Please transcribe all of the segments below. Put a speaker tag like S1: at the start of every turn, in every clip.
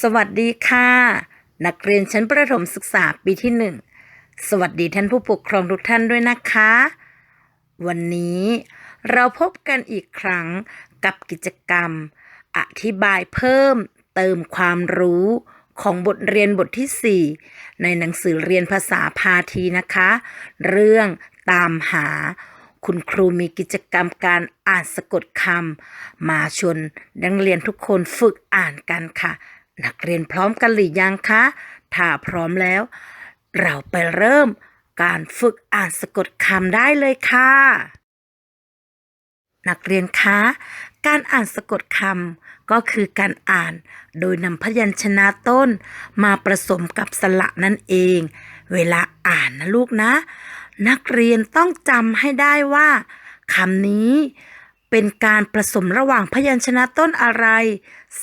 S1: สวัสดีค่ะ นักเรียนชั้นประถมศึกษาปีที่หนึ่งสวัสดีท่านผู้ปกครองทุกท่านด้วยนะคะ วันนี้เราพบกันอีกครั้งกับกิจกรรม อธิบายเพิ่มเติมความรู้ของบทเรียนบทที่ 4 ในหนังสือเรียนภาษาพาทีนะคะ เรื่องตามหา คุณครูมีกิจกรรมการอ่านสะกดคำมาชวนนักเรียนทุกคนฝึกอ่านกันค่ะ นักเรียนพร้อมกันหรือยังคะ ถ้าพร้อมแล้ว เราไปเริ่มการฝึกอ่านสะกดคำได้เลยค่ะ นักเรียนคะ การอ่านสะกดคำก็คือการอ่านโดยนำพยัญชนะต้น มาผสมกับสระนั่นเอง เวลาอ่านนะลูกนะ นักเรียนต้องจำให้ได้ว่าคำนี้เป็นการผสมระหว่างพยัญชนะต้นอะไร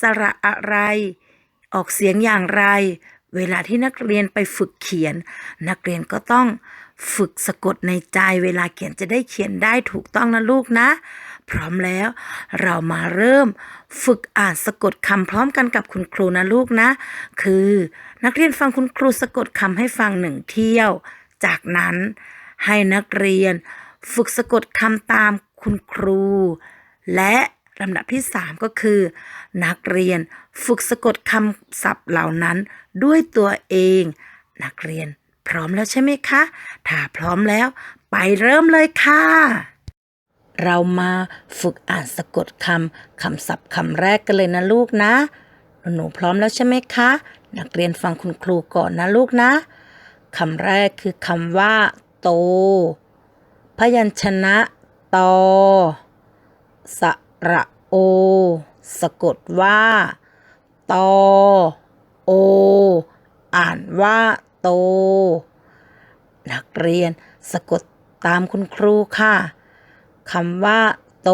S1: สระอะไร ออกเสียงอย่างไร เวลาที่นักเรียนไปฝึกเขียน นักเรียนก็ต้องฝึกสะกดในใจเวลาเขียนจะได้เขียนได้ถูกต้องนะลูกนะ พร้อมแล้ว เรามาเริ่มฝึกอ่านสะกดคำพร้อมกันกับคุณครูนะลูกนะ คือ นักเรียนฟังคุณครูสะกดคำให้ฟังหนึ่งเที่ยว จากนั้นให้นักเรียน ฝึกสะกดคำตามคุณครู และ ลำดับที่ 3 ก็คือ นักเรียนฝึกสะกดคำศัพท์เหล่านั้นด้วยตัวเอง นักเรียนพร้อมแล้วใช่ไหมคะ ถ้าพร้อมแล้ว ไปเริ่มเลยค่ะ เรามาฝึกอ่านสะกดคำคำศัพท์คำแรกกันเลยนะลูกนะ หนูพร้อมแล้วใช่ไหมคะ นักเรียนฟังคุณครูก่อนนะลูกนะคำแรกคือคำว่า โต พยัญชนะตอส ระโอ สะกดว่า ตอ โอ อ่านว่าโต นักเรียนสะกดตามคุณครูค่ะคำว่า โต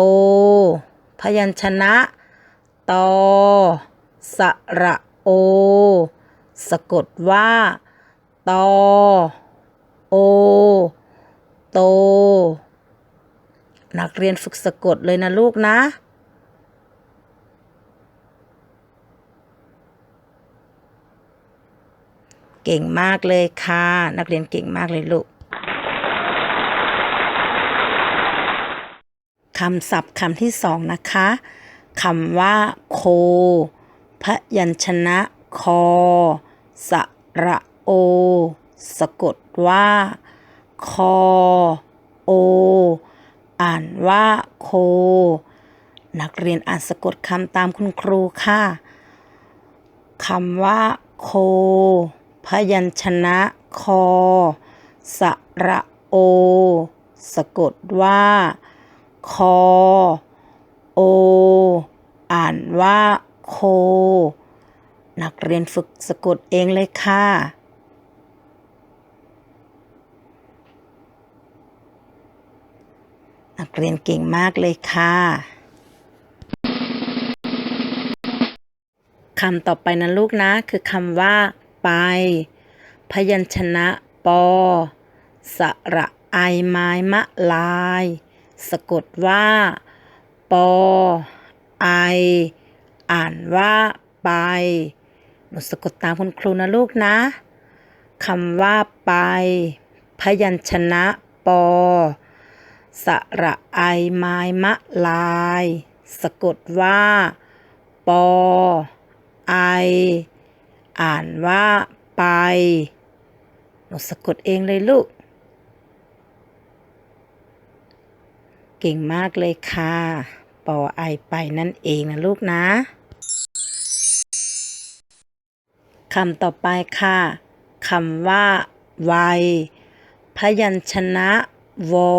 S1: พยัญชนะ ตอ สระโอ สะกดว่า ตอ โอ โต นักเรียนฝึกสะกดเลยนะลูกนะ เก่งมากเลยค่ะ นักเรียนเก่งมากเลยลูกคำศัพท์คำที่สองนะคะคำว่า โค พยัญชนะ คอ สระโอ สะกดว่า คอ โอ อ่านว่าโค นักเรียนอ่านสะกดคำตามคุณครูค่ะคำว่าโค พยัญชนะคอ สระโอ สะกดว่า คอ โอ อ่านว่าโค นักเรียนฝึกสะกดเองเลยค่ะ นักเรียนเก่งมากเลยค่ะคำต่อไปนะลูกนะ คือคำว่า ไป พยัญชนะปอสระไอไม้มะลาย สะกดว่า ปอไอ อ่านว่าไปหนูสะกดตามคุณครูนะลูกนะคำว่าไป พยัญชนะปอ สระไอไม้มะลาย สะกดว่า ปอ ไอ อ่านว่าไป หนูสะกดเองเลยลูก เก่งมากเลยค่ะ ปอไอไปนั่นเองนะลูกนะคำต่อไปค่ะคำว่า ไว พยัญชนะวอ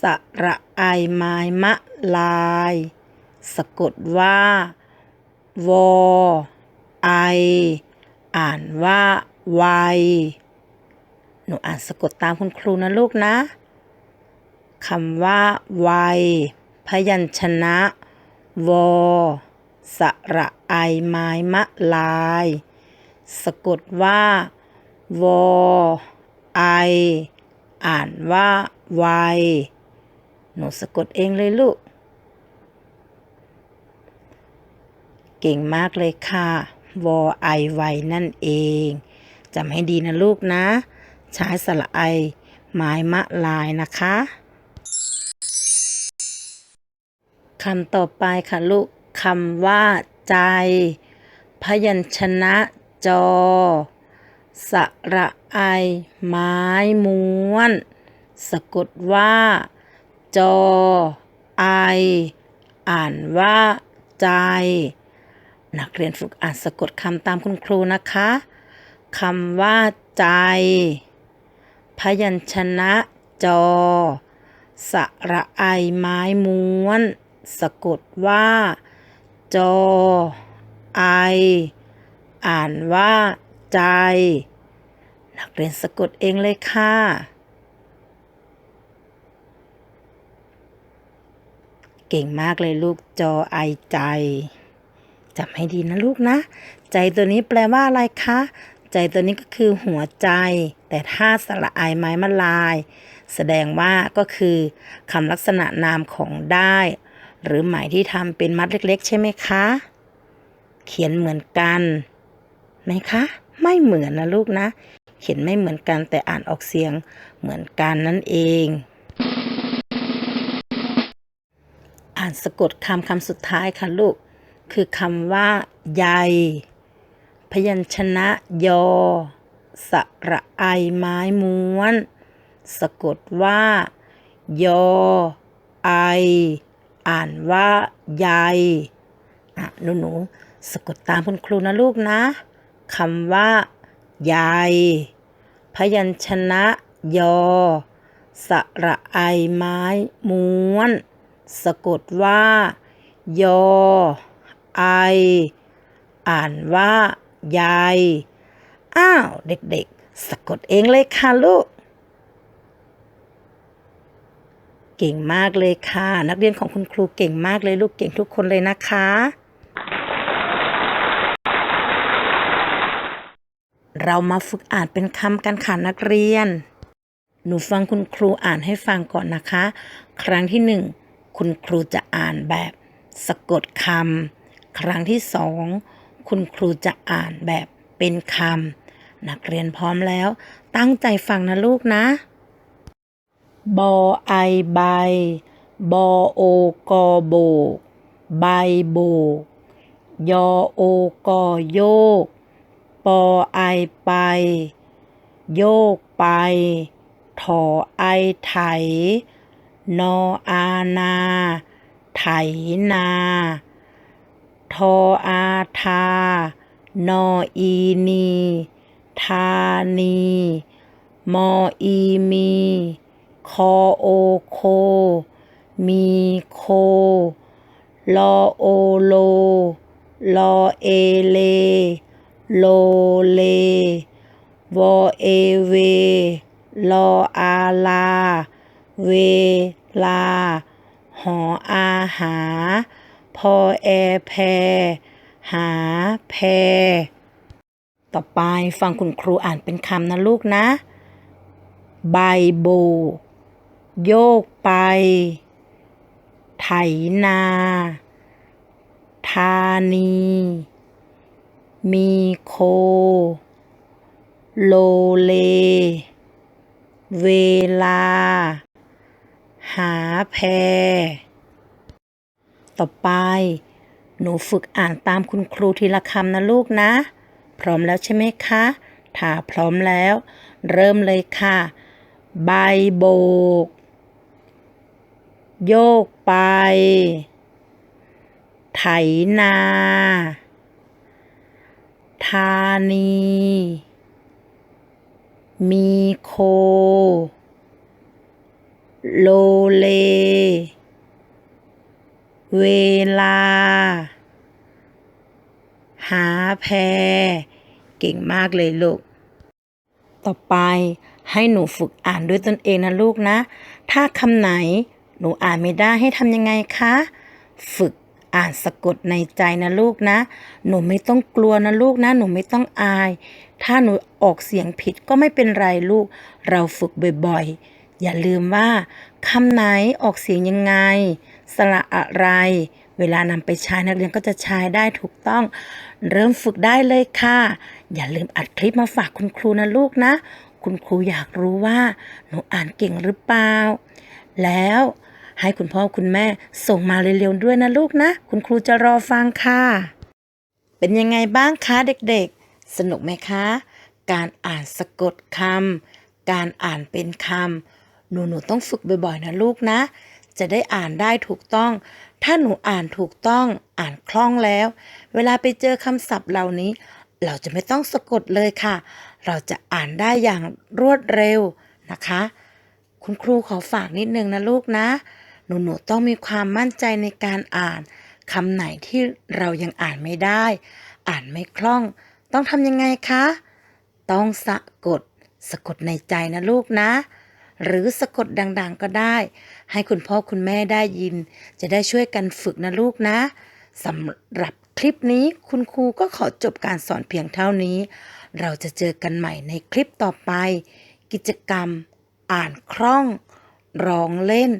S1: สระไอไม้มะลาย สะกดว่า วอ ไอ อ่านว่าไวหนูอ่านสะกดตามคุณครูนะลูกนะคำว่าไวพยัญชนะ วอ สระไอไม้มะลาย สะกดว่า วอ ไอ อ่านว่าไว หนูสะกดเองเลยลูก เก่งมากเลยค่ะ วอไอไวนั่นเองจำให้ดีนะลูกนะ ใช้สระไอไม้มะลายนะคะคำต่อไปค่ะลูกคำว่าใจ พยัญชนะจอ สระไอ ไม้ม้วน สะกดว่า จอ ไอ อ่านว่า ใจ นักเรียนฝึกอ่านสะกดคำตามคุณครูนะคะคำว่า ใจ พยัญชนะจอ สระไอไม้ม้วน สะกดว่า จอ ไอ อ่านว่า ใจ นักเรียนสะกดเองเลยค่ะ เก่งมากเลยลูกจอไอใจจำให้ดีนะลูกนะ ใจตัวนี้แปลว่าอะไรคะ ใจตัวนี้ก็คือหัวใจ แต่ถ้าสระไอไม้มาลาย แสดงว่าก็คือคำลักษณะนามของได้ หรือหมายที่ทำเป็นมัดเล็ก ๆ ใช่ไหมคะ เขียนเหมือนกันไหมคะ ไม่เหมือนนะลูกนะ เขียนไม่เหมือนกันแต่อ่านออกเสียงเหมือนกันนั่นเอง อ่านสะกดคำคำสุดท้ายค่ะลูก คือคำว่าใยพยัญชนะยอ สระไอไม้ม้วน สะกดว่า ยอ ไอ อ่านว่าใยอะหนูหนูๆสะกดตามคุณครูนะลูกนะคำว่าใยพยัญชนะ ยอ สระไอไม้ม้วน สะกดว่า ยอ ไอ อ่านว่ายายอ้าว เด็กๆ สะกดเองเลยค่ะลูก เก่งมากเลยค่ะ นักเรียนของคุณครูเก่งมากเลยลูกเก่งทุกคนเลยนะคะ เรามาฝึกอ่านเป็นคำกันค่ะนักเรียน หนูฟังคุณครูอ่านให้ฟังก่อนนะคะ ครั้งที่หนึ่ง คุณครูจะอ่านแบบสะกดคำครั้งที่สองคุณครูจะอ่านแบบเป็นคำนักเรียนพร้อมแล้ว ตั้งใจฟังนะลูกนะบอไอใบบอโอกอโบกใบโบกยอโอกอโยก ปอไอไป โยกไป ถอไอไถ นออานา ไถนา ทออาทา นออีนี ทานี มออีมี คอโอโค มีโค ลอโอโล ลอเอเล โลเล วอเอเว ลออาลา เวลา หออาหา พอแอแพหาแพต่อไปฟังคุณครูอ่านเป็นคำนะลูกนะ ใบโบ โยกไป ไถนา ธานี มีโค โลเล เวลา หาแพต่อไป หนูฝึกอ่านตามคุณครูทีละคำนะลูกนะ พร้อมแล้วใช่ไหมคะ ถ้าพร้อมแล้ว เริ่มเลยค่ะ ใบโบก โยกไป ไถนา ธานี มีโค โลเล เวลา หาแพเก่งมากเลยลูก ต่อไปให้หนูฝึกอ่านด้วยตนเองนะลูกนะ ถ้าคำไหนหนูอ่านไม่ได้ให้ทำยังไงคะ ฝึกอ่านสะกดในใจนะลูกนะ หนูไม่ต้องกลัวนะลูกนะ หนูไม่ต้องอาย ถ้าหนูออกเสียงผิดก็ไม่เป็นไรลูก เราฝึกบ่อยๆ อย่าลืมว่าคำไหนออกเสียงยังไง สระอะไร เวลานำไปใช้นักเรียนก็จะใช้ได้ถูกต้อง เริ่มฝึกได้เลยค่ะ อย่าลืมอัดคลิปมาฝากคุณครูนะลูกนะ คุณครูอยากรู้ว่าหนูอ่านเก่งหรือเปล่า แล้วให้คุณพ่อคุณแม่ส่งมาเร็วๆด้วยนะลูกนะ คุณครูจะรอฟังค่ะ เป็นยังไงบ้างคะเด็กๆ สนุกไหมคะ การอ่านสะกดคำการอ่านเป็นคำ หนูหนูต้องฝึกบ่อยๆนะลูกนะ จะได้อ่านได้ถูกต้อง ถ้าหนูอ่านถูกต้องอ่านคล่องแล้ว เวลาไปเจอคำศัพท์เหล่านี้ เราจะไม่ต้องสะกดเลยค่ะ เราจะอ่านได้อย่างรวดเร็วนะคะ คุณครูขอฝากนิดนึงนะลูกนะ หนูหนูต้องมีความมั่นใจในการอ่านคำไหนที่เรายังอ่านไม่ได้ อ่านไม่คล่อง ต้องทำยังไงคะ ต้องสะกด สะกดในใจนะลูกนะ หรือสะกดดังๆก็ได้ ให้คุณพ่อคุณแม่ได้ยิน จะได้ช่วยกันฝึกนะลูกนะสำหรับคลิปนี้คุณครูก็ขอจบการสอนเพียงเท่านี้ เราจะเจอกันใหม่ในคลิปต่อไป กิจกรรม อ่านคล่อง ร้องเล่น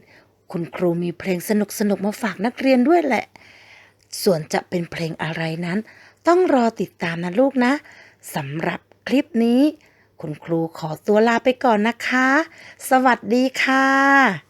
S1: คุณครูมีเพลงสนุกๆมาฝากนักเรียนด้วยแหละ ส่วนจะเป็นเพลงอะไรนั้น ต้องรอติดตามนะลูกนะสำหรับคลิปนี้ คุณครูขอตัวลาไปก่อนนะคะ สวัสดีค่ะ